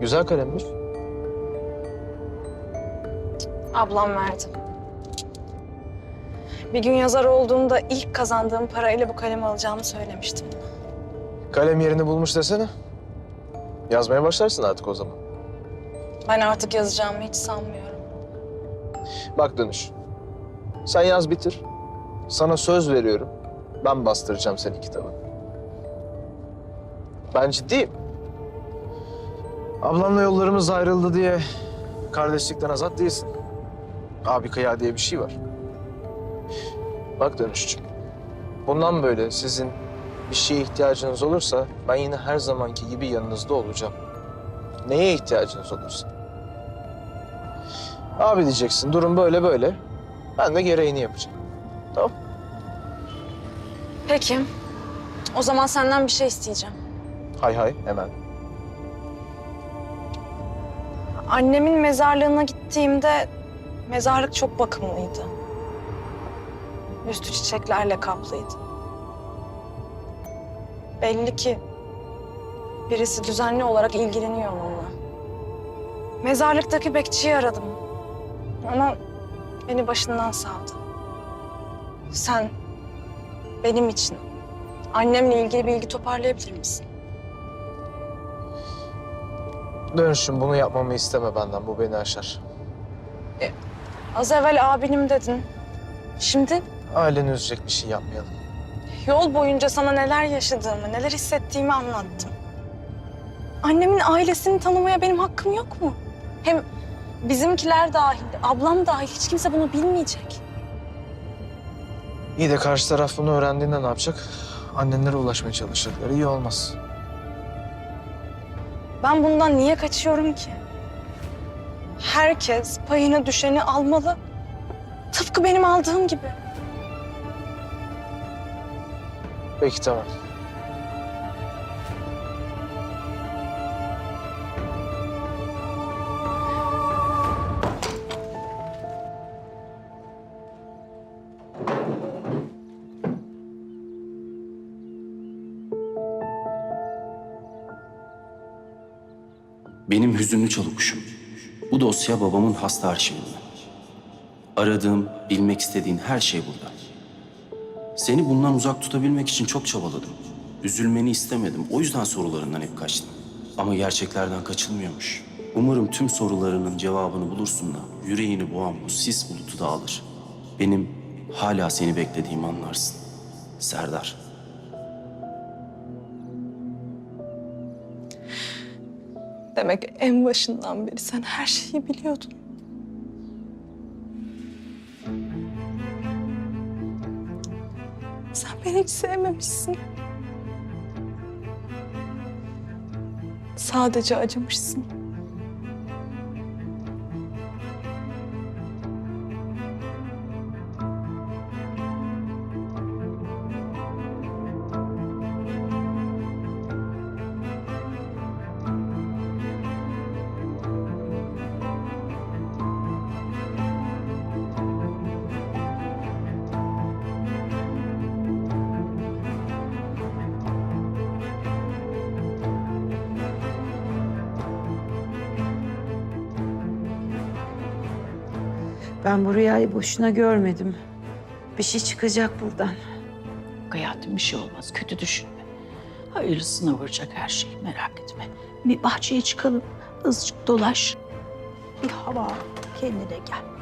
Güzel kalemmiş. Ablam verdi. Bir gün yazar olduğumda ilk kazandığım parayla bu kalemi alacağımı söylemiştim. Kalem yerini bulmuş desene. Yazmaya başlarsın artık o zaman. Ben artık yazacağımı hiç sanmıyorum. Bak dönüş. Sen yaz bitir. Sana söz veriyorum. Ben bastıracağım senin kitabı. Ben ciddiyim. Ablamla yollarımız ayrıldı diye kardeşlikten azat değilsin. Abi kıya diye bir şey var. Bak dönüşçüm. Bundan böyle sizin bir şeye ihtiyacınız olursa ben yine her zamanki gibi yanınızda olacağım. Neye ihtiyacınız olursa. Abi diyeceksin durum böyle böyle. Ben de gereğini yapacağım. Tamam. Peki. O zaman senden bir şey isteyeceğim. Hay hay hemen. Annemin mezarlığına gittiğimde mezarlık çok bakımlıydı. Üstü çiçeklerle kaplıydı. Belli ki birisi düzenli olarak ilgileniyor onunla. Mezarlıktaki bekçiyi aradım. Ama beni başından savdı. Sen benim için annemle ilgili bilgi toparlayabilir misin? Dönüşüm bunu yapmamı isteme benden. Bu beni aşar. Az evvel abinim dedin. Şimdi Aileni üzecek bir şey yapmayalım. Yol boyunca sana neler yaşadığımı, neler hissettiğimi anlattım. Annemin ailesini tanımaya benim hakkım yok mu? Hem bizimkiler dahil, ablam dahil hiç kimse bunu bilmeyecek. İyi de karşı taraf bunu öğrendiğinde ne yapacak? Annenlere ulaşmaya çalışacaklar. İyi olmaz. Ben bundan niye kaçıyorum ki? Herkes payına düşeni almalı. Tıpkı benim aldığım gibi. Peki tamam. Benim hüzünlü çalıkuşum. Bu dosya babamın hasta arşivinde. Aradığım, bilmek istediğin her şey burada. Seni bundan uzak tutabilmek için çok çabaladım. Üzülmeni istemedim. O yüzden sorularından hep kaçtım. Ama gerçeklerden kaçılmıyormuş. Umarım tüm sorularının cevabını bulursun da yüreğini boğan bu sis bulutu dağılır. Benim hala seni beklediğimi anlarsın. Serdar. Demek en başından beri sen her şeyi biliyordun. Sen beni hiç sevmemişsin. Sadece acımışsın. Ben bu rüyayı boşuna görmedim. Bir şey çıkacak buradan. Hayatım bir şey olmaz. Kötü düşünme. Hayırlısına varacak her şey. Merak etme. Bir bahçeye çıkalım. Azıcık dolaş. Bir hava. Kendine gel.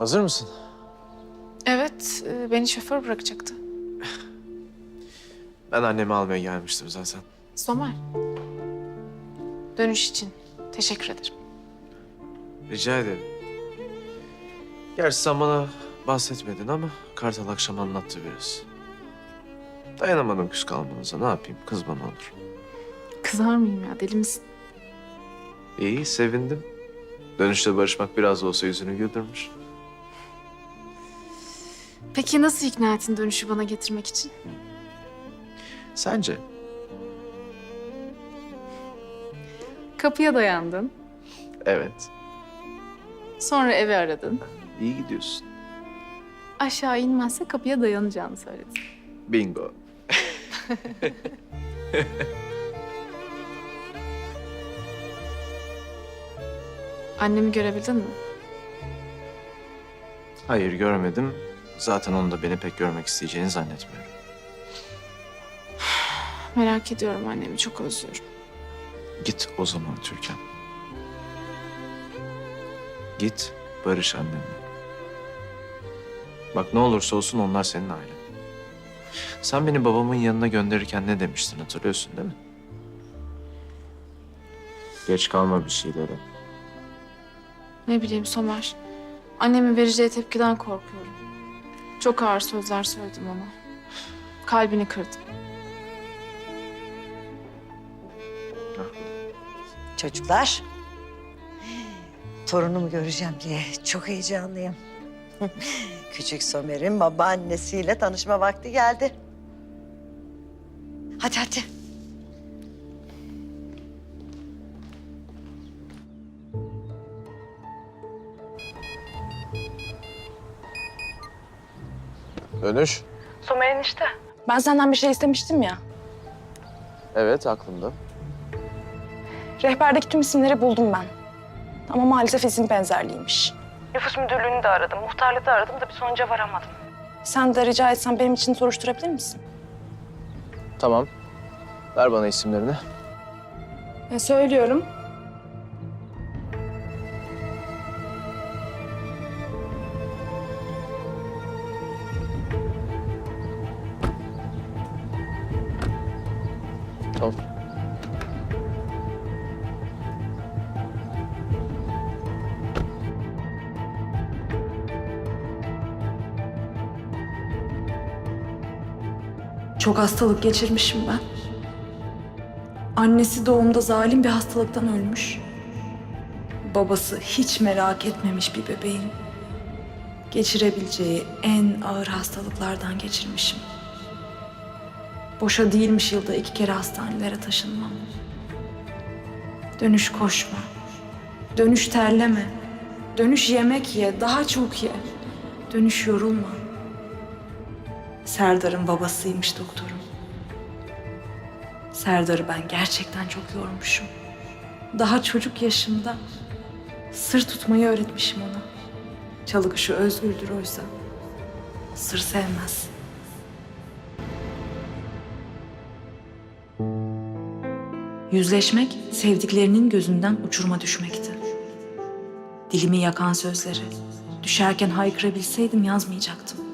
Hazır mısın? Evet, e, beni şoför bırakacaktı. Ben annemi almaya gelmiştim zaten. Somer. Dönüş için teşekkür ederim. Rica ederim. Gerçi sen bana bahsetmedin ama Kartal akşam anlattı biraz. Dayanamadım küs kalmanıza. Ne yapayım? Kız bana olur. Kızar mıyım ya? Deli misin? İyi, sevindim. Dönüşte barışmak biraz da olsa yüzünü güldürmüş. Peki nasıl ikna ettin dönüşü bana getirmek için? Sence? Kapıya dayandın. Evet. Sonra evi aradın. İyi gidiyorsun. Aşağı inmezse kapıya dayanacağını söyledin. Bingo. Annemi görebildin mi? Hayır görmedim. Zaten onu da beni pek görmek isteyeceğini zannetmiyorum. Merak ediyorum annemi. Çok özlüyorum. Git o zaman Türkan. Git barış annenle. Bak ne olursa olsun onlar senin ailen. Sen beni babamın yanına gönderirken ne demiştin hatırlıyorsun değil mi? Geç kalma bir şeylere. Ne bileyim Somer. Annemin vereceği tepkiden korkuyorum. Çok ağır sözler söyledim ona. Kalbini kırdım. Çocuklar, torunumu göreceğim diye çok heyecanlıyım. Küçük Somer'in babaannesiyle tanışma vakti geldi. Hadi hadi. Dönüş. Somer enişte. Ben senden bir şey istemiştim ya. Evet aklımda. Rehberdeki tüm isimleri buldum ben. Ama maalesef isim benzerliğiymiş. Nüfus müdürlüğünü de aradım, muhtarlığı da aradım da bir sonuca varamadım. Sen de rica etsen benim için soruşturabilir misin? Tamam. Ver bana isimlerini. E, söylüyorum. Çok hastalık geçirmişim ben. Annesi doğumda zalim bir hastalıktan ölmüş. Babası hiç merak etmemiş bir bebeğin. Geçirebileceği en ağır hastalıklardan geçirmişim. Boşa değilmiş yılda iki kere hastanelere taşınmam. Dönüş koşma. Dönüş terleme. Dönüş yemek ye, daha çok ye. Dönüş yorulma. Serdar'ın babasıymış doktorum. Serdar'ı ben gerçekten çok yormuşum. Daha çocuk yaşımda sır tutmayı öğretmişim ona. Çalı kuşu özgürdür oysa. Sır sevmez. Yüzleşmek sevdiklerinin gözünden uçuruma düşmekti. Dilimi yakan sözleri düşerken haykırabilseydim yazmayacaktım.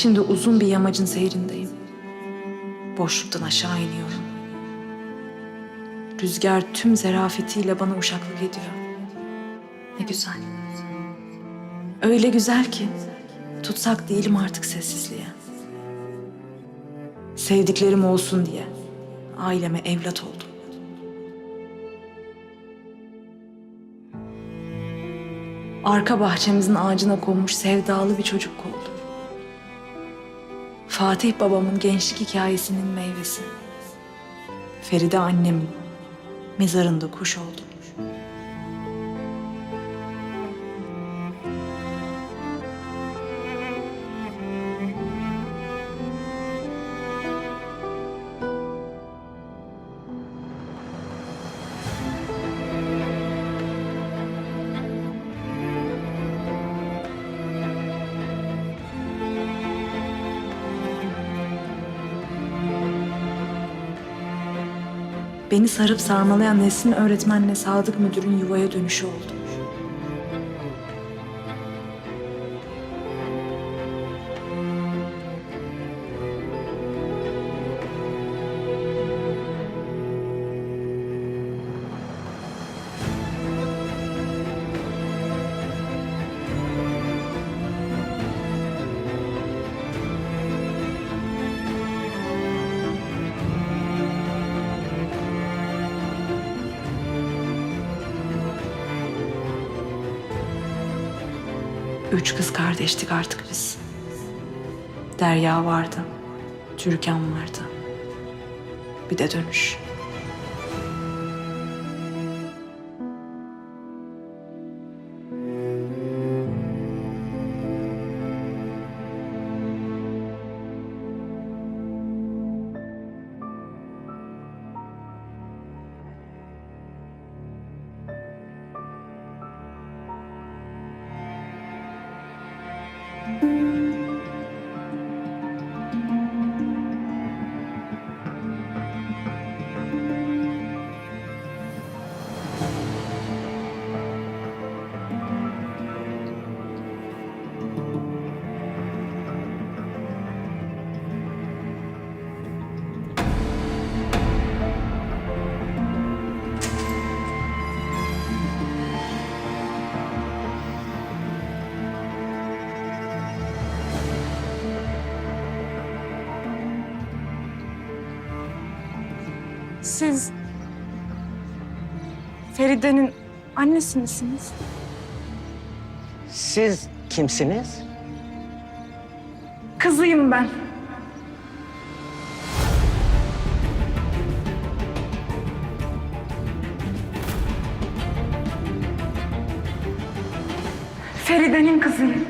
Şimdi uzun bir yamacın seyrindeyim. Boşluktan aşağı iniyorum. Rüzgar tüm zerafetiyle bana uşaklık ediyor. Ne güzel. Öyle güzel ki tutsak değilim artık sessizliğe. Sevdiklerim olsun diye aileme evlat oldum. Arka bahçemizin ağacına konmuş sevdalı bir çocuk oldum. Fatih babamın gençlik hikayesinin meyvesi. Feride annemin mezarında kuş oldum. Beni sarıp sarmalayan Nesin öğretmenle Sadık müdürün yuvaya dönüşü oldu. Üç kız kardeştik artık biz. Derya vardı. Türkan vardı. Bir de dönüş. Siz Feride'nin annesi misiniz? Siz kimsiniz? Kızıyım ben. Feride'nin kızıyım.